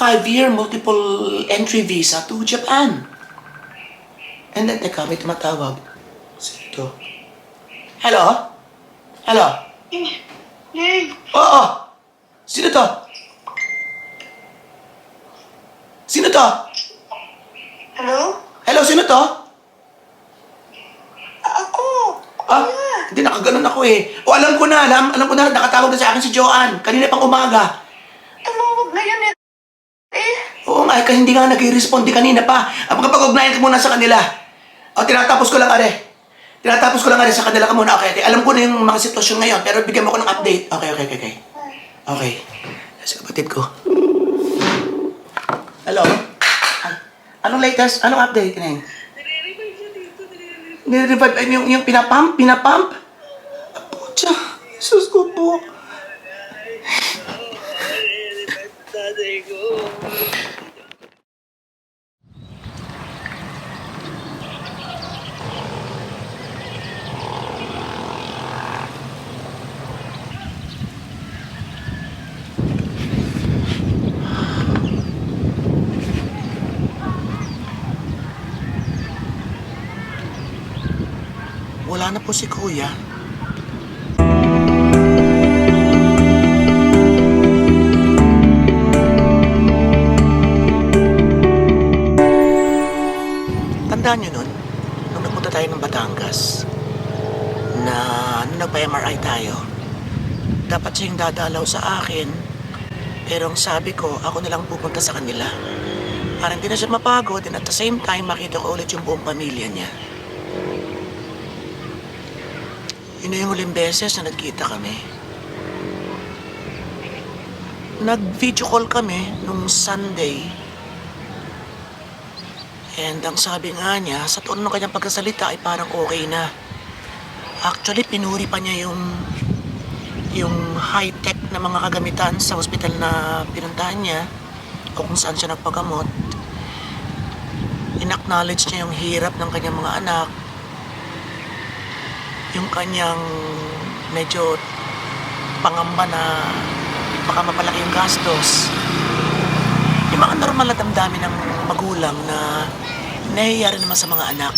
five-year multiple entry visa to Japan. And then, teka, may tumatawag. Sino to? Hello? Hello? Dave, Oo! Sino to? Sino to? hello? Hello, sino to? Ako! Ah, hindi nakaganon ako eh. O alam ko na, alam, alam ko na, nakatawag na sa akin si Joanne. Kanina pang umaga. Nga, eh, kasi hindi nga nag-respond di kanina pa. Ah, Magkapag-ugnayan ka muna sa kanila. O, tinatapos ko lang, are. Tinatapos ko lang, are, sa kanila ka muna. Okay, okay. Alam ko na yung mga sitwasyon ngayon, pero bigyan mo ko ng update. Okay, okay, okay, okay. Okay. Sa kapatid ko. Hello? Ay, anong latest? Anong update? Neng? Nire-revive ay yung, yung pinapump? Pinapump? Pucha, Jesus ko po. tatay ko. Wala na po si Kuya. Tandaan nyo nun, nung nagpunta tayo ng Batangas, na nung nagpa-MRI tayo, dapat siya dadalaw sa akin, pero ang sabi ko, ako na lang pupunta sa kanila. Para hindi na siya mapagod and at the same time, makita ko ulit yung buong pamilya niya. Yun na yung huling beses na nagkita kami. Nag-video call kami nung Sunday. And ang sabi nga niya, sa tono ng kanyang pagkasalita ay parang okay na. Actually, pinuri pa niya yung yung high-tech na mga kagamitan sa hospital na pinuntahan niya o kung saan siya nagpagamot. In-acknowledge niya yung hirap ng kanyang mga anak yung kanyang medyo pangamba na baka mapalaki yung gastos. Yung mga normal na damdamin ng magulang na nahihiya rin naman sa mga anak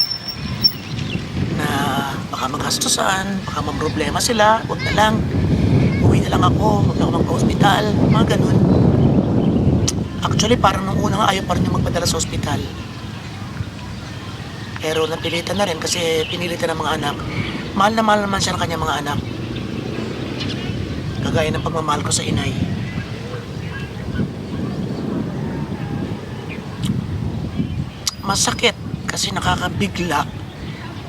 na baka magastusan, baka problema sila, huwag na lang, uwi na lang ako, huwag na ako magpa-hospital, mga ganun. Actually, parang nung una nga ayaw pa rin niya magpadala sa ospital. Pero napilitan na rin kasi pinilitan ng mga anak. Mahal na mahal naman siya ng kanyang mga anak. Kagaya ng pagmamahal ko sa inay. Masakit kasi nakakabigla.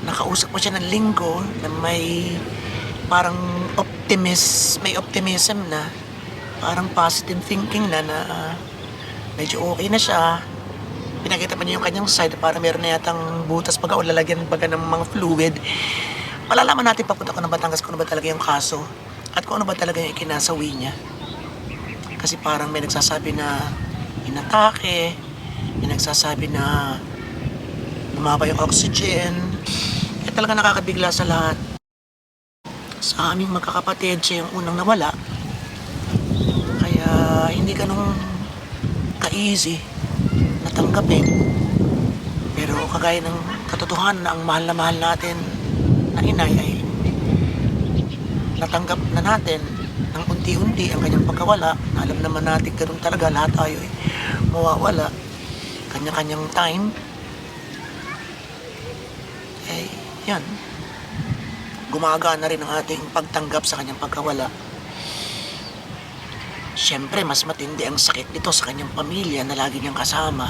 Nakausap mo siya ng linggo na may parang optimist, may optimism na parang positive thinking na na medyo okay na siya. Pinakita pa niya yung kanyang side para meron na yatang butas pagka o lalagyan baga ng mga fluid. Malalaman natin papunta ko ng Batangas kung ano ba talaga yung kaso at kung ano ba talaga yung ikinasawi niya. Kasi parang may nagsasabi na inatake, may nagsasabi na lumaba yung oxygen. Kaya talaga nakakabigla sa lahat. Sa aming magkakapatid, siya yung unang nawala. Kaya hindi ganun ka-easy natanggapin. Pero kagaya ng katotohanan na ang mahal na mahal natin na inay ay natanggap na natin ng unti-unti ang kanyang pagkawala. Alam naman natin ganun talaga lahat tayo ay mawawala. Kanya-kanyang time. Eh, yan. Gumagana rin ang ating pagtanggap sa kanyang pagkawala. Siyempre, mas matindi ang sakit nito sa kanyang pamilya na lagi niyang kasama.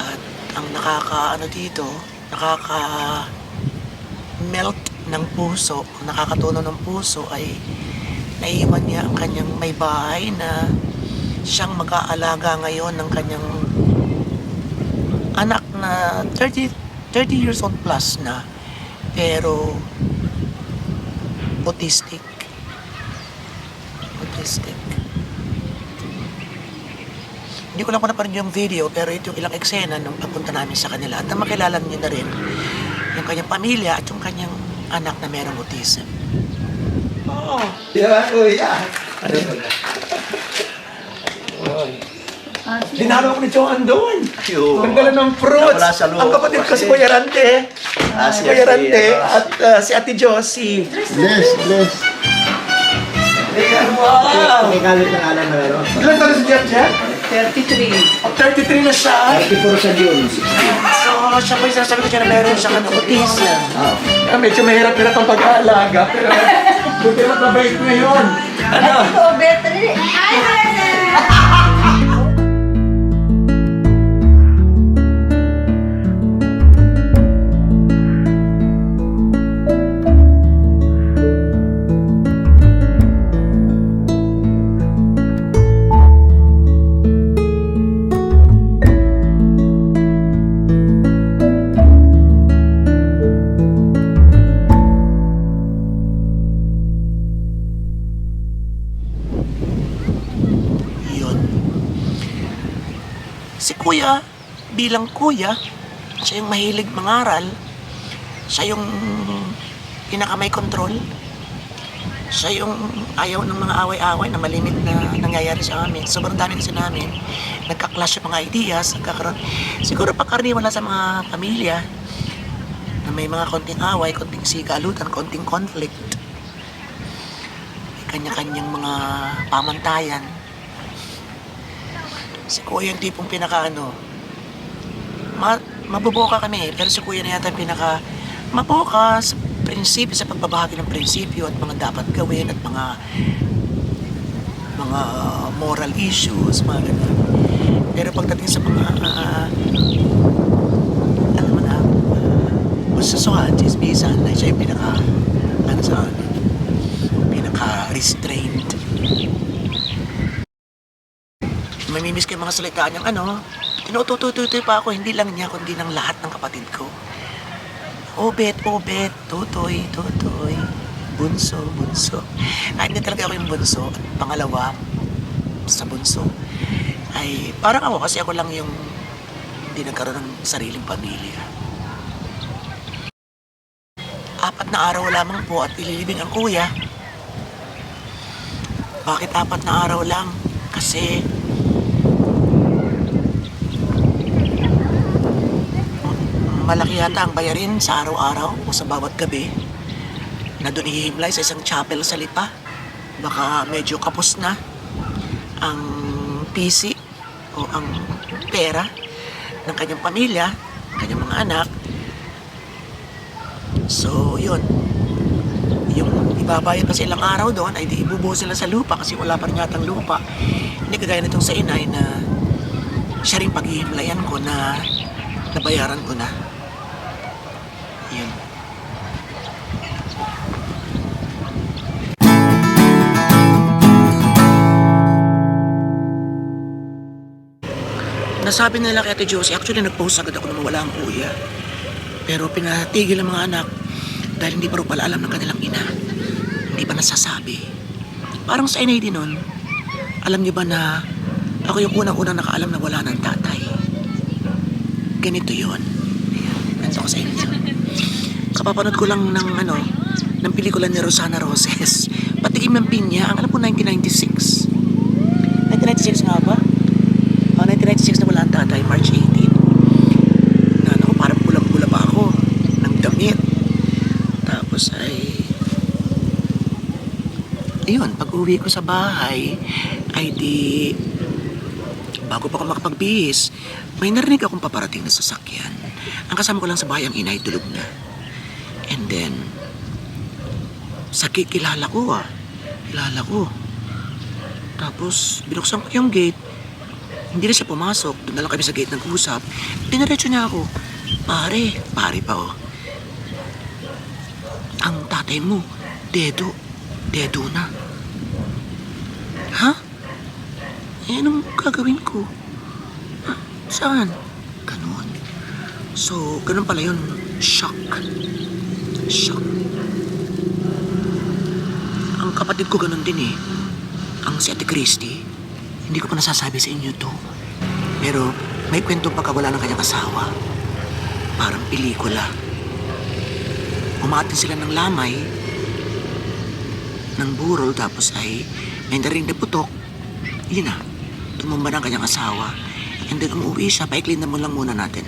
At ang nakaka, ano dito, nakaka melt ng puso, nakakatunaw ng puso ay naiiwan niya ang kanyang may bahay na siyang mag-aalaga ngayon ng kanyang anak na 30, 30 years old plus na. Pero autistic. Autistic. Hindi ko lang kung napanood yung video pero ito yung ilang eksena nung pagpunta namin sa kanila. At makilala niyo na rin kanyang pamilya at yung kanyang anak na merong autism. Oo. Di ba, kuya? Ano ba? Ah, sige. Dinalo ako ni Joanne doon. Ayun. Ang gala ng fruits. Nawala sa loob Ang kapatid ko si kasi. Kuya Rante. Ah, Si Kuya Ate, Rante ano, at ah, si Ate Josie. Bless, bless. Wow! May kalit na alam na ano. Ilan taon si Jeff Jeff? 33. Oh, 33 na siya. 34 sa June. So, siya po yung sinasabi ko siya na meron siya ng autism. Ah. Ah, medyo mahirap-hirap ang pag-aalaga, pero buti na mabait ngayon. Ano? Ito, better. Hi, Si kuya, bilang kuya, siya yung mahilig mangaral. Siya yung pinakamay control. Siya yung ayaw ng mga away-away na malimit na nangyayari sa amin. Sobrang dami kasi namin. Nagka-clash yung mga ideas. Nagkakaroon. Siguro pagkaraniwan lang sa mga pamilya na may mga konting away, konting sigalutan, konting conflict. May kanya-kanyang mga pamantayan. Si Kuya yung tipong pinaka ano, ma mabuboka kami, pero si Kuya na yata pinaka maboka sa prinsipyo, sa pagbabahagi ng prinsipyo at mga dapat gawin at mga mga moral issues, mga ganun. Pero pagdating sa mga uh, alam mo na, uh, gustusuhan, chismisan, na siya yung pinaka ano sa pinaka-restrained ko yung mga salita niyang ano, tinututututoy pa ako, hindi lang niya, kundi ng lahat ng kapatid ko. Obet, obet, tutoy, tutoy, bunso, bunso. Kahit hindi talaga ako yung bunso, at pangalawa, sa bunso, ay parang ako kasi ako lang yung hindi nagkaroon ng sariling pamilya. Apat na araw lamang po at ililibing ang kuya. Bakit apat na araw lang? Kasi malaki yata ang bayarin sa araw-araw o sa bawat gabi na doon ihihimlay sa isang chapel sa Lipa. Baka medyo kapos na ang PC o ang pera ng kanyang pamilya, kanyang mga anak. So, yun. Yung ibabayad pa sa araw doon ay di ibubuo sila sa lupa kasi wala pa rin yatang lupa. Hindi kagaya nitong sa inay na siya rin paghihimlayan ko na nabayaran ko na. Nasabi nila kay Ate Josie, actually nag-post agad ako na mawala ang kuya. Pero pinatigil ang mga anak dahil hindi pa pala alam ng kanilang ina. Hindi pa nasasabi. Parang sa din nun, alam niyo ba na ako yung unang-unang nakaalam na wala ng tatay. Ganito yun. Nandito ko sa inyo. Kapapanood ko lang ng ano, ng pelikula ni Rosana Roses. Patikim ng pinya, ang alam ko 1996. 1996 nga ba? Oh, 1996 na wala ang tatay, March 18. Na ako, parang pulang-pula pa ako ng damit. Tapos ay... Ayun, pag uwi ko sa bahay, ay di... Bago pa ako makapagbihis, may narinig akong paparating na sasakyan. Ang kasama ko lang sa bahay, ang inay, tulog na. And then, sa ki- kilala ko ah. Kilala ko. Tapos, binuksan ko yung gate. Hindi na siya pumasok. Doon na lang kami sa gate nag-usap. Diniretso niya ako. Pare, pare pa oh. Ang tatay mo, dedo. Dedo na. Ha? Eh, anong gagawin ko? Saan? Ganon. So, ganun pala yun. Shock. Shock. Ang kapatid ko ganun din eh. Ang si Ate Christy, hindi ko pa nasasabi sa inyo to. Pero may kwentong pagkawala ng kanyang asawa. Parang pelikula. Umatin sila ng lamay, ng burol, tapos ay may narinig na putok. Yun na. tumumba ng kanyang asawa. And then umuwi siya, paiklin na mo lang muna natin.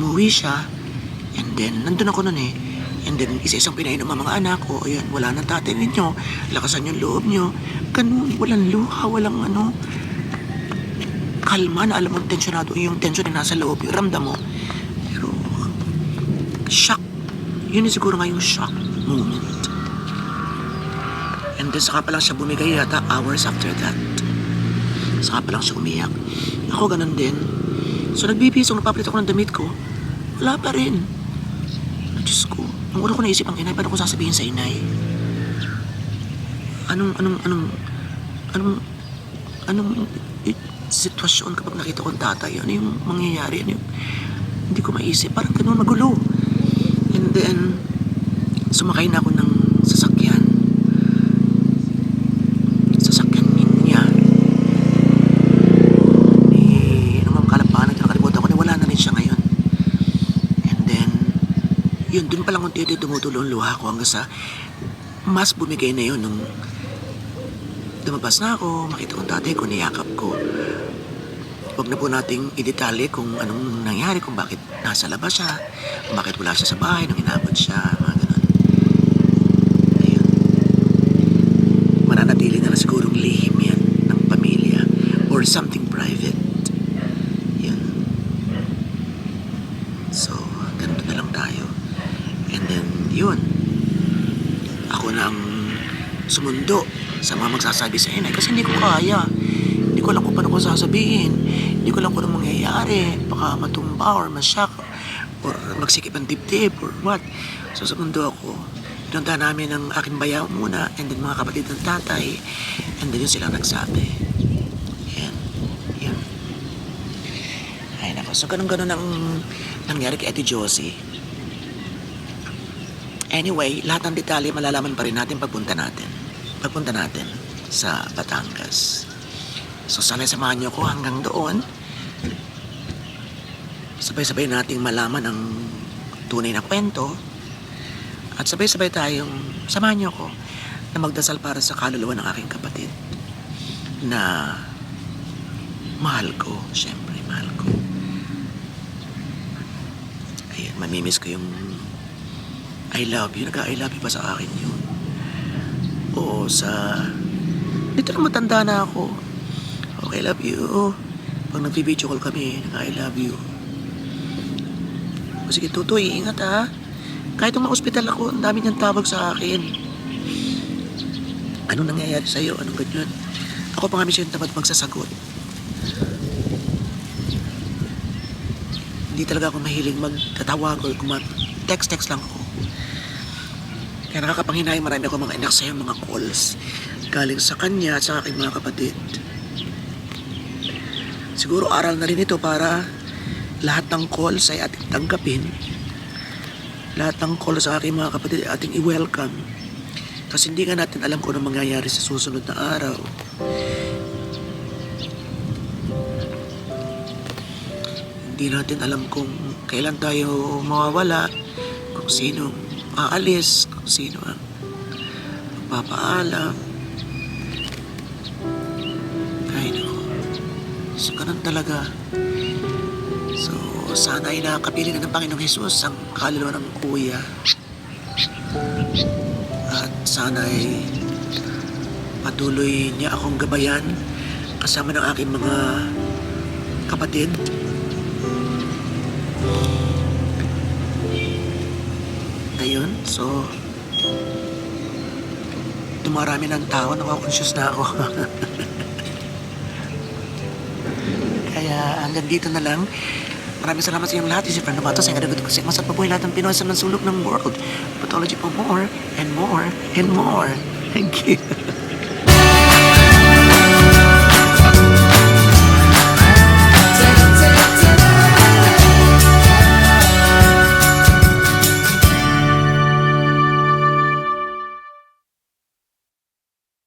Umuwi siya, and then nandun ako nun eh. And then isa-isang pinainom ang mga anak ko, ayan, wala nang tatay ninyo, lakasan yung loob nyo. Ganun, walang luha, walang ano, kalma na alam mo tensyonado yung tension na nasa loob, yung ramdam mo. Pero, shock. Yun siguro nga yung shock moment. And then saka pa lang siya bumigay yata hours after that. Saka pa lang siya umiyak. Ako ganun din. So nagbibisong, nagpapalit ako ng damit ko. Wala pa rin. Diyos ko. Ang una ko naisip ang inay, paano ko sasabihin sa inay? Anong, anong, anong, anong, anong i- sitwasyon kapag nakita ko ang tatay? Ano yung mangyayari? Ano yung, hindi ko maisip. Parang ganun, magulo. And then, sumakay na ako ng sasakyan. Sasakyan niya. Ni, ano ma'am, kalapanan, nakalimutan ko na wala na rin siya ngayon. And then, yun, dun pa lang unti-unti tumutulo ang luha ko hanggang sa mas bumigay na yun nung lumabas na ako, makita ko ang tatay ko, niyakap ko. Huwag na po nating idetalye kung anong nangyari, kung bakit nasa labas siya, bakit wala siya sa bahay nung inabot siya, mga ganun. Ayun. Mananatili na lang sigurong lihim yan ng pamilya or something private. Yun. So, ganito na lang tayo. And then, yun. Ako na ang sumundo sa mga magsasabi sa inay kasi hindi ko kaya. Hindi ko alam kung paano ko sasabihin. Hindi ko alam kung anong mangyayari. Baka matumba or masyak or magsikip ang dibdib or what. So sumundo ako. Pinunta namin ang aking bayaw muna and then mga kapatid ng tatay and then yun sila nagsabi. Yan. Yan. Ay nako. So ganun-ganun ang nangyari kay Ate Josie. Anyway, lahat ng detalye malalaman pa rin natin pagpunta natin. Pagpunta natin sa Batangas. So sana samahan niyo ko hanggang doon. Sabay-sabay nating malaman ang tunay na kwento. At sabay-sabay tayong samahan niyo ko na magdasal para sa kaluluwa ng aking kapatid. Na mahal ko, syempre mahal ko. Ayun, mamimiss ko yung I love you. Nag-I love you pa sa akin yun. Oo, sa... Dito na matanda na ako. Okay, love you. Pag nag-video call kami, nag-I love you. O sige, Tutoy, ingat ha. Kahit nung ma-hospital ako, ang dami niyang tawag sa akin. Anong nangyayari sa'yo? Anong ganyan? Ako pa nga misyon tamad magsasagot. Hindi talaga ako mahiling magtatawag or kumat text-text lang ako. Kaya nakakapanghinay marami ako mga anak sa'yo, mga calls. Galing sa kanya at sa aking mga kapatid. Siguro aral na rin ito para lahat ng calls ay ating tanggapin. Lahat ng calls sa aking mga kapatid ay ating i-welcome. Kasi hindi nga natin alam kung ano mangyayari sa susunod na araw. Hindi natin alam kung kailan tayo mawawala, kung sino aalis, kung sino ang magpapaalam. Ay, naku. So, ganun talaga. So, sana ay nakakapili na ng Panginoong Jesus ang kaluluwa ng kuya. At sana ay patuloy niya akong gabayan kasama ng aking mga kapatid. Ayun, so dumarami ng tao, nakakonscious na ako. Kaya hanggang dito na lang. Maraming salamat sa inyong lahat. This is Fernando Matos. Ang ganagot ko sa masat po lahat ng Pinoy sa sulok ng world. Pathology for more and more and more. Thank you.